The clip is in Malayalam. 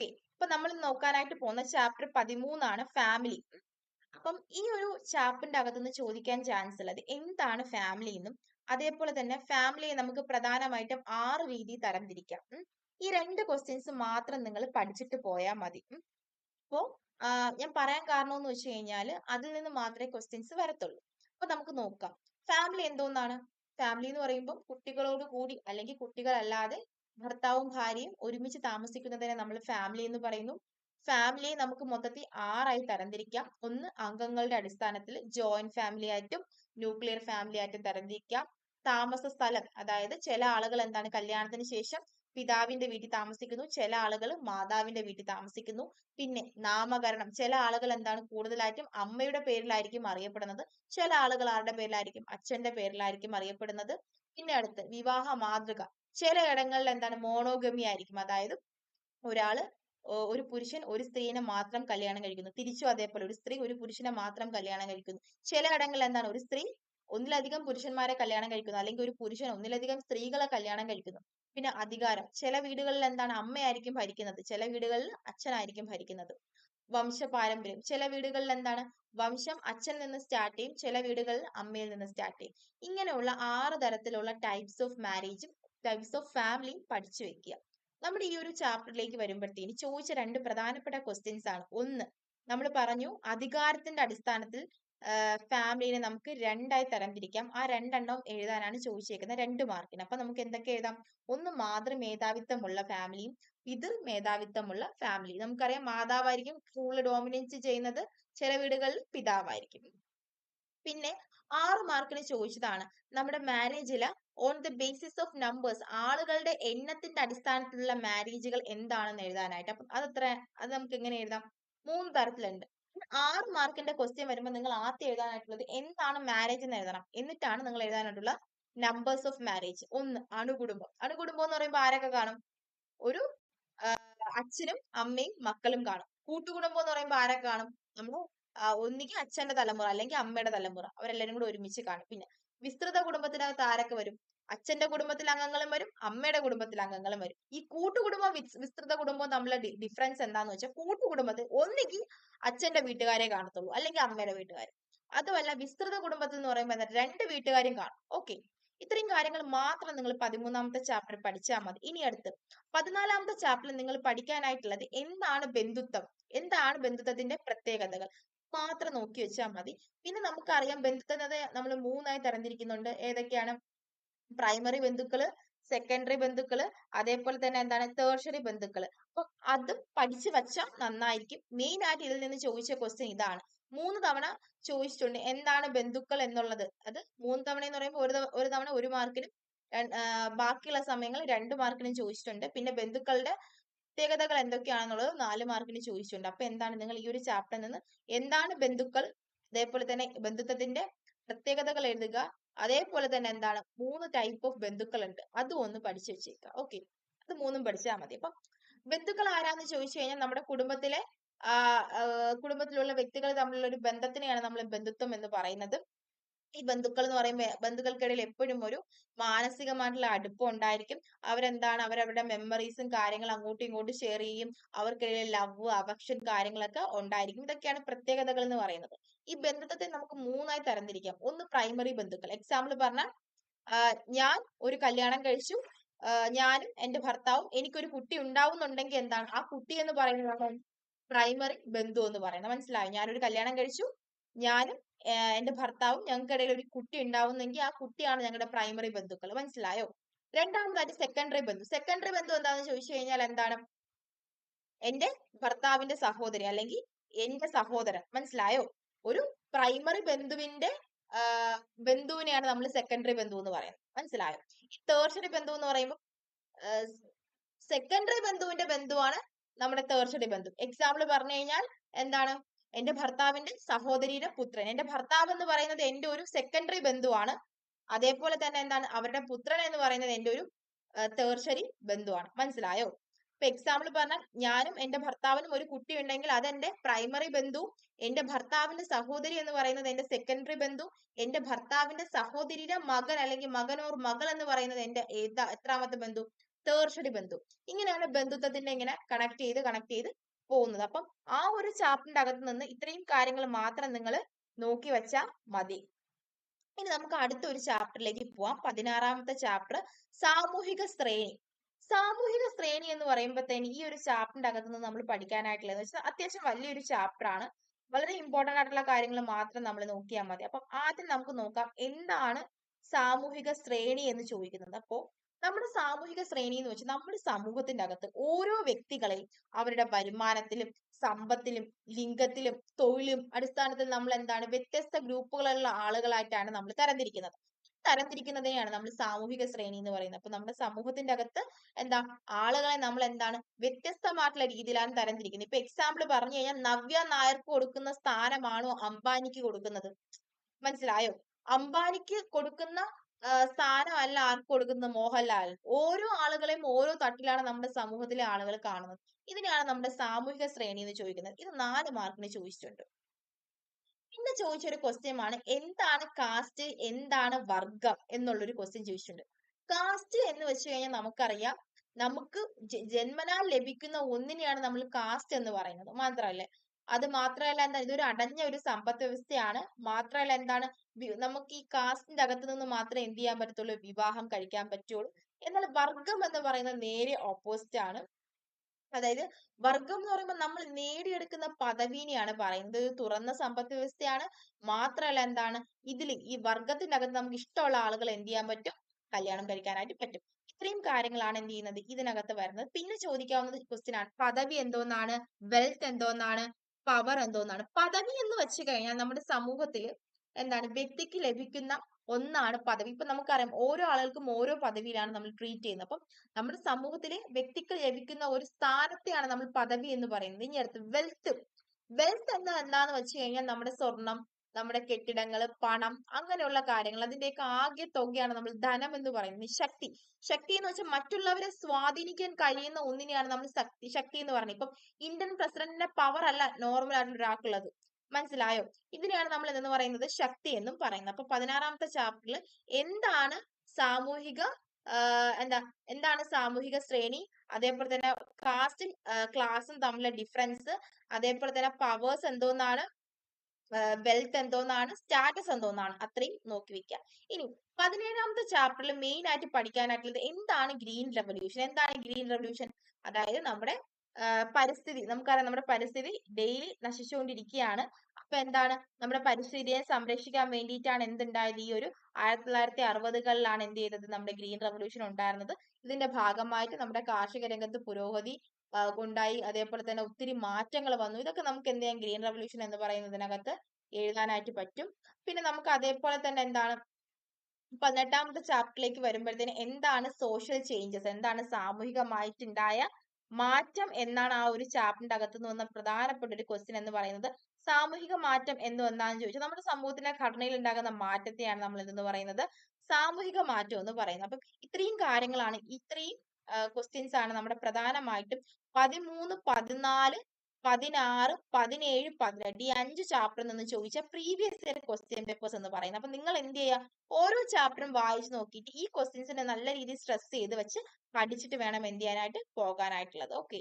ഓക്കെ. അപ്പൊ നമ്മൾ നോക്കാനായിട്ട് പോകുന്ന ചാപ്റ്റർ പതിമൂന്നാണ് ഫാമിലി. അപ്പം ഈ ഒരു ചാപ്റ്ററിന്റെ അകത്തുനിന്ന് ചോദിക്കാൻ ചാൻസ് ഉള്ളത് എന്താണ് ഫാമിലി എന്നും അതേപോലെ തന്നെ ഫാമിലിയെ നമുക്ക് പ്രധാനമായിട്ടും ആറ് രീതി തരംതിരിക്കാം. ഈ രണ്ട് ക്വസ്റ്റ്യൻസ് മാത്രം നിങ്ങൾ പഠിച്ചിട്ട് പോയാൽ മതി. അപ്പോൾ അപ്പോ ഞാൻ പറയാൻ കാരണം എന്ന് വെച്ച് കഴിഞ്ഞാൽ അതിൽ നിന്ന് മാത്രമേ ക്വസ്റ്റ്യൻസ് വരത്തുള്ളൂ. അപ്പൊ നമുക്ക് നോക്കാം. ഫാമിലി എന്തോന്നാണ്? ഫാമിലി എന്ന് പറയുമ്പോൾ കുട്ടികളോട് കൂടി അല്ലെങ്കിൽ കുട്ടികളല്ലാതെ ഭർത്താവും ഭാര്യയും ഒരുമിച്ച് താമസിക്കുന്നതിനെ നമ്മൾ ഫാമിലി എന്ന് പറയുന്നു. ഫാമിലിയെ നമുക്ക് മൊത്തത്തിൽ ആറായി തരംതിരിക്കാം. ഒന്ന് അംഗങ്ങളുടെ അടിസ്ഥാനത്തിൽ ജോയിന്റ് ഫാമിലി ആയിട്ടും ന്യൂക്ലിയർ ഫാമിലി ആയിട്ടും തരംതിരിക്കാം. താമസ സ്ഥലം അതായത് ചില ആളുകൾ എന്താണ് കല്യാണത്തിന് ശേഷം പിതാവിന്റെ വീട്ടിൽ താമസിക്കുന്നു ചില ആളുകൾ മാതാവിന്റെ വീട്ടിൽ താമസിക്കുന്നു. പിന്നെ നാമകരണം ചില ആളുകൾ എന്താണ് കൂടുതലായിട്ടും അമ്മയുടെ പേരിലായിരിക്കും അറിയപ്പെടുന്നത് ചില ആളുകൾ ആരുടെ പേരിലായിരിക്കും? അച്ഛന്റെ പേരിലായിരിക്കും അറിയപ്പെടുന്നത്. പിന്നെ അടുത്ത് വിവാഹ മാതൃക. ചിലയിടങ്ങളിൽ എന്താണ് മോണോഗമി ആയിരിക്കും. അതായത് ഒരാൾ ഒരു പുരുഷൻ ഒരു സ്ത്രീനെ മാത്രം കല്യാണം കഴിക്കുന്നു. തിരിച്ചും അതേപോലെ ഒരു സ്ത്രീ ഒരു പുരുഷനെ മാത്രം കല്യാണം കഴിക്കുന്നു. ചില ഇടങ്ങളിൽ എന്താണ്? ഒരു സ്ത്രീ ഒന്നിലധികം പുരുഷന്മാരെ കല്യാണം കഴിക്കുന്നു. അല്ലെങ്കിൽ ഒരു പുരുഷൻ ഒന്നിലധികം സ്ത്രീകളെ കല്യാണം കഴിക്കുന്നു. പിന്നെ അധികാരം. ചില വീടുകളിൽ എന്താണ്? അമ്മയായിരിക്കും ഭരിക്കുന്നത്. ചില വീടുകളിൽ അച്ഛനായിരിക്കും ഭരിക്കുന്നത്. വംശ പാരമ്പര്യം ചില വീടുകളിൽ എന്താണ്? വംശം അച്ഛനിൽ നിന്ന് സ്റ്റാർട്ട് ചെയ്യും. ചില വീടുകളിൽ അമ്മയിൽ നിന്ന് സ്റ്റാർട്ട് ചെയ്യും. ഇങ്ങനെയുള്ള ആറ് തരത്തിലുള്ള ടൈപ്സ് ഓഫ് മാരേജും ടൈപ്സ് ഓഫ് ഫാമിലിയും പഠിച്ചു വെക്കുക. നമ്മുടെ ഈ ഒരു ചാപ്റ്ററിലേക്ക് വരുമ്പോഴത്തേന് ചോദിച്ച രണ്ട് പ്രധാനപ്പെട്ട ക്വസ്റ്റ്യൻസ് ആണ്. ഒന്ന് നമ്മൾ പറഞ്ഞു അധികാരത്തിന്റെ അടിസ്ഥാനത്തിൽ ഫാമിലിനെ നമുക്ക് രണ്ടായി തരംതിരിക്കാം. ആ രണ്ടെണ്ണം എഴുതാനാണ് ചോദിച്ചേക്കുന്നത്. രണ്ട് മാർക്കിന് അപ്പൊ നമുക്ക് എന്തൊക്കെ എഴുതാം? ഒന്ന് മാതൃമേധാവിത്വമുള്ള ഫാമിലിയും പിതൃ മേധാവിത്വമുള്ള ഫാമിലി നമുക്കറിയാം മാതാവായിരിക്കും കൂടുതൽ ഡോമിനേറ്റ് ചെയ്യുന്നത് ചില വീടുകളിൽ പിതാവായിരിക്കും. പിന്നെ ആറ് മാർക്കിന് ചോദിച്ചതാണ്. നമ്മുടെ മാരേജിൽ on the basis of numbers ആളുകളുടെ എണ്ണത്തിന്റെ അടിസ്ഥാനത്തിലുള്ള മാരേജുകൾ എന്താണെന്ന് എഴുതാനായിട്ട്. അപ്പം അത് എത്ര അത് നമുക്ക് എങ്ങനെ എഴുതാം? മൂന്ന് തരത്തിലുണ്ട്. ആറ് മാർക്കിന്റെ ക്വസ്റ്റ്യൻ വരുമ്പോൾ നിങ്ങൾ ആദ്യം എഴുതാനായിട്ടുള്ളത് എന്താണ് മാരേജ് എന്ന് എഴുതണം. എന്നിട്ടാണ് നിങ്ങൾ എഴുതാനായിട്ടുള്ള നമ്പേഴ്സ് ഓഫ് മാരേജ് ഒന്ന് അണുകുടുംബം. അണുകുടുംബം എന്ന് പറയുമ്പോൾ ആരൊക്കെ കാണും? ഒരു അച്ഛനും അമ്മയും മക്കളും കാണും. കൂട്ടുകുടുംബം എന്ന് പറയുമ്പോൾ ആരൊക്കെ കാണും? നമ്മൾ ഒന്നുകിൽ അച്ഛന്റെ തലമുറ അല്ലെങ്കിൽ അമ്മയുടെ തലമുറ. അവരെല്ലാരും കൂടെ ഒരുമിച്ച് കാണും. പിന്നെ വിസ്തൃത കുടുംബത്തിനകത്ത് ആരൊക്കെ വരും? അച്ഛന്റെ കുടുംബത്തിൽ അംഗങ്ങളും വരും അമ്മയുടെ കുടുംബത്തിൽ അംഗങ്ങളും വരും. ഈ കൂട്ടുകുടുംബം വിസ്- വിസ്തൃത കുടുംബവും തമ്മിലുള്ള ഡിഫറൻസ് എന്താന്ന് വെച്ചാൽ കൂട്ടുകുടുംബത്തിൽ ഒന്നുകിൽ അച്ഛന്റെ വീട്ടുകാരെ കാണത്തുള്ളൂ അല്ലെങ്കിൽ അമ്മയുടെ വീട്ടുകാർ അതുമല്ല വിസ്തൃത കുടുംബത്തിൽ എന്ന് പറയുമ്പോൾ രണ്ട് വീട്ടുകാരും കാണും. ഓക്കെ. ഇത്രയും കാര്യങ്ങൾ മാത്രം നിങ്ങൾ പതിമൂന്നാമത്തെ ചാപ്റ്റർ പഠിച്ചാൽ മതി. ഇനി അടുത്ത്. പതിനാലാമത്തെ ചാപ്റ്ററിൽ നിങ്ങൾ പഠിക്കാനായിട്ടുള്ളത് എന്താണ് ബന്ധുത്വം? എന്താണ് ബന്ധുത്വത്തിന്റെ പ്രത്യേകതകൾ? മാത്രം നോക്കി വെച്ചാൽ മതി. പിന്നെ നമുക്കറിയാം ബന്ധുത്വത്തെ നമ്മൾ മൂന്നായി തരംതിരിക്കുന്നുണ്ട്. ഏതൊക്കെയാണ്? പ്രൈമറി ബന്ധുക്കൾ സെക്കൻഡറി ബന്ധുക്കൾ അതേപോലെ തന്നെ എന്താണ് തേർഷറി ബന്ധുക്കൾ. അപ്പൊ അത് പഠിച്ചു വെച്ചാൽ നന്നായിരിക്കും. മെയിൻ ആയിട്ട് ഇതിൽ നിന്ന് ചോദിച്ച ക്വസ്റ്റ്യൻ ഇതാണ്. മൂന്ന് തവണ ചോദിച്ചിട്ടുണ്ട്. എന്താണ് ബന്ധുക്കൾ എന്നുള്ളത്? അത് മൂന്ന് തവണ എന്ന് പറയുമ്പോൾ ഒരു ഒരു തവണ ഒരു മാർക്കിനും ബാക്കിയുള്ള സമയങ്ങൾ രണ്ട് മാർക്കിനും ചോദിച്ചിട്ടുണ്ട്. പിന്നെ ബന്ധുക്കളുടെ പ്രത്യേകതകൾ എന്തൊക്കെയാണെന്നുള്ളത് നാല് മാർക്കിന് ചോദിച്ചിട്ടുണ്ട്. അപ്പൊ എന്താണ് നിങ്ങൾ ഈ ഒരു ചാപ്റ്ററിൽ നിന്ന് എന്താണ് ബന്ധുക്കൾ അതേപോലെ തന്നെ ബന്ധുത്വത്തിന്റെ പ്രത്യേകതകൾ എഴുതുക അതേപോലെ തന്നെ എന്താണ്? മൂന്ന് ടൈപ്പ് ഓഫ് ബന്ധുക്കൾ ഉണ്ട് അതും ഒന്ന് പഠിച്ചു വെച്ചേക്കുക ഓക്കെ അത് മൂന്നും പഠിച്ചാൽ മതി. അപ്പൊ ബന്ധുക്കൾ ആരാന്ന് ചോദിച്ചു കഴിഞ്ഞാൽ നമ്മുടെ കുടുംബത്തിലെ കുടുംബത്തിലുള്ള വ്യക്തികൾ തമ്മിലുള്ള ഒരു ബന്ധത്തിനെയാണ് നമ്മൾ ബന്ധുത്വം എന്ന് പറയുന്നത്. ഈ ബന്ധുക്കൾ എന്ന് പറയുമ്പോൾ ബന്ധുക്കൾക്കിടയിൽ എപ്പോഴും ഒരു മാനസികമായിട്ടുള്ള അടുപ്പം ഉണ്ടായിരിക്കും. അവരെന്താണ്? അവരവരുടെ മെമ്മറീസും കാര്യങ്ങളും അങ്ങോട്ടും ഇങ്ങോട്ടും ഷെയർ ചെയ്യും. അവർക്കിടയിൽ ലവ് അഫക്ഷൻ കാര്യങ്ങളൊക്കെ ഉണ്ടായിരിക്കും. ഇതൊക്കെയാണ് പ്രത്യേകതകൾ എന്ന് പറയുന്നത്. ഈ ബന്ധത്തെ നമുക്ക് മൂന്നായി തരംതിരിക്കാം. ഒന്ന് പ്രൈമറി ബന്ധുക്കൾ. എക്സാമ്പിൾ പറഞ്ഞാൽ ഞാൻ ഒരു കല്യാണം കഴിച്ചു. ഞാനും എന്റെ ഭർത്താവും എനിക്കൊരു കുട്ടി ഉണ്ടാവുന്നുണ്ടെങ്കിൽ എന്താണ്? ആ കുട്ടി എന്ന് പറയുന്നത് പ്രൈമറി ബന്ധു എന്ന് പറയുന്നത്. മനസ്സിലായോ? ഞാനൊരു കല്യാണം കഴിച്ചു. ഞാനും എന്റെ ഭർത്താവും ഞങ്ങൾക്കിടയിൽ ഒരു കുട്ടി ഉണ്ടാവുന്നെങ്കിൽ ആ കുട്ടിയാണ് ഞങ്ങളുടെ പ്രൈമറി ബന്ധുക്കൾ. മനസ്സിലായോ? രണ്ടാമതായിട്ട് സെക്കൻഡറി ബന്ധു. സെക്കൻഡറി ബന്ധു എന്താണെന്ന് ചോദിച്ചു കഴിഞ്ഞാൽ എന്താണ്? എന്റെ ഭർത്താവിന്റെ സഹോദരി അല്ലെങ്കിൽ എന്റെ സഹോദരൻ. മനസ്സിലായോ? ഒരു പ്രൈമറി ബന്ധുവിന്റെ ബന്ധുവിനെയാണ് നമ്മൾ സെക്കൻഡറി ബന്ധു എന്ന് പറയുന്നത്. മനസ്സിലായോ? ഈ ബന്ധു എന്ന് പറയുമ്പോൾ സെക്കൻഡറി ബന്ധുവിന്റെ ബന്ധുവാണ് നമ്മുടെ തേർഷറി ബന്ധു. എക്സാമ്പിൾ പറഞ്ഞു കഴിഞ്ഞാൽ എന്താണ്? എന്റെ ഭർത്താവിന്റെ സഹോദരിയുടെ പുത്രൻ. എന്റെ ഭർത്താവ് എന്ന് പറയുന്നത് എന്റെ ഒരു സെക്കൻഡറി ബന്ധുവാണ്. അതേപോലെ തന്നെ എന്താണ്? അവരുടെ പുത്രൻ എന്ന് പറയുന്നത് എന്റെ ഒരു തേർഷറി ബന്ധുവാണ്. മനസ്സിലായോ? ഇപ്പൊ എക്സാമ്പിൾ പറഞ്ഞാൽ ഞാനും എന്റെ ഭർത്താവിനും ഒരു കുട്ടി ഉണ്ടെങ്കിൽ അതെന്റെ പ്രൈമറി ബന്ധു എന്റെ ഭർത്താവിന്റെ സഹോദരി എന്ന് പറയുന്നത് എന്റെ സെക്കൻഡറി ബന്ധു എന്റെ ഭർത്താവിന്റെ സഹോദരിയുടെ മകൻ അല്ലെങ്കിൽ മകനോർ മകൾ എന്ന് പറയുന്നത് എന്റെ ഏതാ എത്രാമത്തെ ബന്ധു? തേർഷടി ബന്ധു. ഇങ്ങനെയാണ് ബന്ധുത്വത്തിന്റെ ഇങ്ങനെ കണക്ട് ചെയ്ത് കണക്ട് ചെയ്ത് പോകുന്നത്. അപ്പം ആ ഒരു ചാപ്റ്ററിന്റെ അകത്ത് നിന്ന് ഇത്രയും കാര്യങ്ങൾ മാത്രം നിങ്ങൾ നോക്കി വെച്ചാൽ മതി. ഇനി നമുക്ക് അടുത്ത ഒരു ചാപ്റ്ററിലേക്ക് പോവാം. പതിനാറാമത്തെ ചാപ്റ്റർ സാമൂഹിക ശ്രേണി. സാമൂഹിക ശ്രേണി എന്ന് പറയുമ്പോഴത്തേന് ഈ ഒരു ചാപ്റ്ററിന്റെ അകത്ത് നിന്ന് നമ്മൾ പഠിക്കാനായിട്ടുള്ളത് വെച്ചാൽ അത്യാവശ്യം വലിയൊരു ചാപ്റ്റർ ആണ്. വളരെ ഇമ്പോർട്ടന്റ് ആയിട്ടുള്ള കാര്യങ്ങൾ മാത്രം നമ്മൾ നോക്കിയാൽ മതി. അപ്പം ആദ്യം നമുക്ക് നോക്കാം എന്താണ് സാമൂഹിക ശ്രേണി എന്ന് ചോദിക്കുന്നത്. അപ്പോൾ നമ്മുടെ സാമൂഹിക ശ്രേണി എന്ന് വെച്ചാൽ നമ്മുടെ സമൂഹത്തിന്റെ അകത്ത് ഓരോ വ്യക്തികളെയും അവരുടെ വരുമാനത്തിലും സമ്പത്തിലും ലിംഗത്തിലും തൊഴിലും അടിസ്ഥാനത്തിൽ നമ്മൾ എന്താണ് വ്യത്യസ്ത ഗ്രൂപ്പുകളുള്ള ആളുകളായിട്ടാണ് നമ്മൾ തരംതിരിക്കുന്നത്. തരംതിരിക്കുന്നതിനെയാണ് നമ്മൾ സാമൂഹിക ശ്രേണി എന്ന് പറയുന്നത്. അപ്പൊ നമ്മുടെ സമൂഹത്തിന്റെ അകത്ത് എന്താ ആളുകളെ നമ്മൾ എന്താണ് വ്യത്യസ്തമായിട്ടുള്ള രീതിയിലാണ് തരംതിരിക്കുന്നത്. ഇപ്പൊ എക്സാമ്പിൾ പറഞ്ഞു കഴിഞ്ഞാൽ നവ്യ നായർക്ക് കൊടുക്കുന്ന സ്ഥാനമാണോ അംബാനിക്ക് കൊടുക്കുന്നത്? മനസ്സിലായോ? അംബാനിക്ക് കൊടുക്കുന്ന സ്ഥാനമല്ല ആർക്ക് കൊടുക്കുന്നത്? മോഹൻലാൽ. ഓരോ ആളുകളെയും ഓരോ തട്ടിലാണ് നമ്മുടെ സമൂഹത്തിലെ ആളുകൾ കാണുന്നത്. ഇതിനെയാണ് നമ്മുടെ സാമൂഹിക ശ്രേണി എന്ന് ചോദിക്കുന്നത്. ഇത് നാല് മാർക്കിന് ചോദിച്ചിട്ടുണ്ട്. പിന്നെ ചോദിച്ചൊരു ക്വസ്റ്റ്യൻ ആണ്. എന്താണ് കാസ്റ്റ് എന്താണ് വർഗം എന്നുള്ളൊരു ക്വസ്റ്റ്യൻ ചോദിച്ചിട്ടുണ്ട്. കാസ്റ്റ് എന്ന് വെച്ച് കഴിഞ്ഞാൽ നമുക്കറിയാം നമുക്ക് ജന്മനാൽ ലഭിക്കുന്ന ഒന്നിനെയാണ് നമ്മൾ കാസ്റ്റ് എന്ന് പറയുന്നത്. മാത്രമല്ല അത് മാത്രമല്ല എന്താ ഇതൊരു അടഞ്ഞ ഒരു സമ്പത്ത് വ്യവസ്ഥയാണ്. മാത്രമല്ല എന്താണ് നമുക്ക് ഈ കാസ്റ്റിന്റെ അകത്ത് നിന്ന് മാത്രമേ എന്ത് ചെയ്യാൻ പറ്റത്തുള്ളൂ? വിവാഹം കഴിക്കാൻ പറ്റുള്ളൂ. എന്നാൽ വർഗം എന്ന് പറയുന്നത് നേരെ ഓപ്പോസിറ്റ് ആണ്. അതായത് വർഗം എന്ന് പറയുമ്പോൾ നമ്മൾ നേടിയെടുക്കുന്ന പദവിനെയാണ് പറയുന്നത്. ഒരു തുറന്ന സമ്പത്ത് വ്യവസ്ഥയാണ്. മാത്രമല്ല എന്താണ്? ഇതിൽ ഈ വർഗത്തിന്റെ അകത്ത് നമുക്ക് ഇഷ്ടമുള്ള ആളുകൾ എന്ത് ചെയ്യാൻ പറ്റും? കല്യാണം കഴിക്കാനായിട്ട് പറ്റും. ഇത്രയും കാര്യങ്ങളാണ് എന്ത് ചെയ്യുന്നത്? ഇതിനകത്ത് വരുന്നത്. പിന്നെ ചോദിക്കാവുന്ന ക്വസ്റ്റ്യൻ ആണ്. പദവി എന്തോന്നാണ്? വെൽത്ത് എന്തോന്നാണ്? പവർ എന്തോന്നാണ്? പദവി എന്ന് വെച്ച് കഴിഞ്ഞാൽ നമ്മുടെ സമൂഹത്തിൽ എന്താണ് വ്യക്തിക്ക് ലഭിക്കുന്ന ഒന്നാണ് പദവി. ഇപ്പൊ നമുക്കറിയാം ഓരോ ആളുകൾക്കും ഓരോ പദവിയിലാണ് നമ്മൾ ട്രീറ്റ് ചെയ്യുന്നത്. അപ്പം നമ്മുടെ സമൂഹത്തിലെ വ്യക്തിക്ക് ലഭിക്കുന്ന ഒരു സ്ഥാനത്തെയാണ് നമ്മൾ പദവി എന്ന് പറയുന്നത്. ഇനി അടുത്ത് വെൽത്ത് വെൽത്ത് എന്ന് എന്താന്ന് വെച്ച് കഴിഞ്ഞാൽ നമ്മുടെ സ്വർണം നമ്മുടെ കെട്ടിടങ്ങൾ പണം അങ്ങനെയുള്ള കാര്യങ്ങൾ. അതിന്റെയൊക്കെ ആകെ തുകയാണ് നമ്മൾ ധനം എന്ന് പറയുന്നത്. ശക്തി. ശക്തി എന്ന് വെച്ചാൽ മറ്റുള്ളവരെ സ്വാധീനിക്കാൻ കഴിയുന്ന ഒന്നിനെയാണ് നമ്മൾ ശക്തി. ശക്തി എന്ന് പറയുന്നത് ഇപ്പം ഇന്ത്യൻ പ്രസിഡന്റിന്റെ പവർ അല്ല നോർമൽ ആയിട്ടുള്ള ഒരാൾക്കുള്ളത്. മനസ്സിലായോ? ഇതിനെയാണ് നമ്മൾ എന്ന് പറയുന്നത്? ശക്തി എന്നും പറയുന്നത്. അപ്പൊ പതിനാറാമത്തെ ചാപ്റ്ററിൽ എന്താണ് സാമൂഹിക എന്താ എന്താണ് സാമൂഹിക ശ്രേണി? അതേപോലെ തന്നെ കാസ്റ്റും ക്ലാസും തമ്മിലെ ഡിഫറൻസ് അതേപോലെ തന്നെ പവേഴ്സ് എന്തോന്നാണ്? വെൽത്ത് എന്തോന്നാണ്? സ്റ്റാറ്റസ് എന്തോന്നാണ്? അത്രയും നോക്കി വെക്കുക ഇനി പതിനേഴാമത്തെ ചാപ്റ്ററിൽ മെയിൻ ആയിട്ട് പഠിക്കാനായിട്ടുള്ളത് എന്താണ് ഗ്രീൻ റെവല്യൂഷൻ എന്താണ് ഗ്രീൻ റെവല്യൂഷൻ അതായത് നമ്മുടെ പരിസ്ഥിതി. നമുക്കറിയാം നമ്മുടെ പരിസ്ഥിതി ഡെയിലി നശിച്ചുകൊണ്ടിരിക്കുകയാണ്. അപ്പൊ എന്താണ്? നമ്മുടെ പരിസ്ഥിതിയെ സംരക്ഷിക്കാൻ വേണ്ടിയിട്ടാണ് എന്തുണ്ടായത്? ഈ ഒരു ആയിരത്തി തൊള്ളായിരത്തി അറുപതുകളിലാണ് എന്ത് ചെയ്തത്? നമ്മുടെ ഗ്രീൻ റെവല്യൂഷൻ ഉണ്ടായിരുന്നത്. ഇതിന്റെ ഭാഗമായിട്ട് നമ്മുടെ കാർഷിക രംഗത്ത് പുരോഗതി ഉണ്ടായി. അതേപോലെ തന്നെ ഒത്തിരി മാറ്റങ്ങൾ വന്നു. ഇതൊക്കെ നമുക്ക് എന്ത് ചെയ്യാം? ഗ്രീൻ റെവല്യൂഷൻ എന്ന് പറയുന്നതിനകത്ത് എഴുതാനായിട്ട് പറ്റും. പിന്നെ നമുക്ക് അതേപോലെ തന്നെ എന്താണ്? പതിനെട്ടാമത്തെ ചാപ്റ്ററിലേക്ക് വരുമ്പോഴത്തേന് എന്താണ് സോഷ്യൽ ചേഞ്ചസ് എന്താണ് സാമൂഹികമായിട്ടുണ്ടായ മാറ്റം എന്നാണ് ആ ഒരു ചാപ്റ്ററിന്റെ അകത്ത് നിന്ന് വന്ന പ്രധാനപ്പെട്ട ഒരു ക്വസ്റ്റ്യൻ എന്ന് പറയുന്നത്. സാമൂഹിക മാറ്റം എന്ന് എന്താണെന്ന് ചോദിച്ചാൽ നമ്മുടെ സമൂഹത്തിന്റെ ഘടനയിൽ ഉണ്ടാകുന്ന മാറ്റത്തെയാണ് നമ്മൾ എന്തെന്ന് പറയുന്നത്. സാമൂഹിക മാറ്റം എന്ന് പറയുന്നത്. അപ്പൊ ഇത്രയും കാര്യങ്ങളാണ് ഇത്രയും ക്വസ്റ്റ്യൻസ് ആണ് നമ്മുടെ പ്രധാനമായിട്ടും. പതിമൂന്ന് പതിനാല് പതിനാറ് പതിനേഴ് പതിനെട്ട് ഈ അഞ്ച് ചാപ്റ്ററിൽ നിന്ന് ചോദിച്ച പ്രീവിയസ് ഇയർ ക്വസ്റ്റ്യൻ പേപ്പേഴ്സ് എന്ന് പറയുന്നത്. അപ്പൊ നിങ്ങൾ എന്ത് ചെയ്യുക? ഓരോ ചാപ്റ്ററും വായിച്ച് നോക്കിയിട്ട് ഈ ക്വസ്റ്റ്യൻസിനെ നല്ല രീതിയിൽ സ്ട്രെസ് ചെയ്ത് വെച്ച് പഠിച്ചിട്ട് വേണം എന്ത് ചെയ്യാനായിട്ട് പോകാനായിട്ടുള്ളത്. ഓക്കെ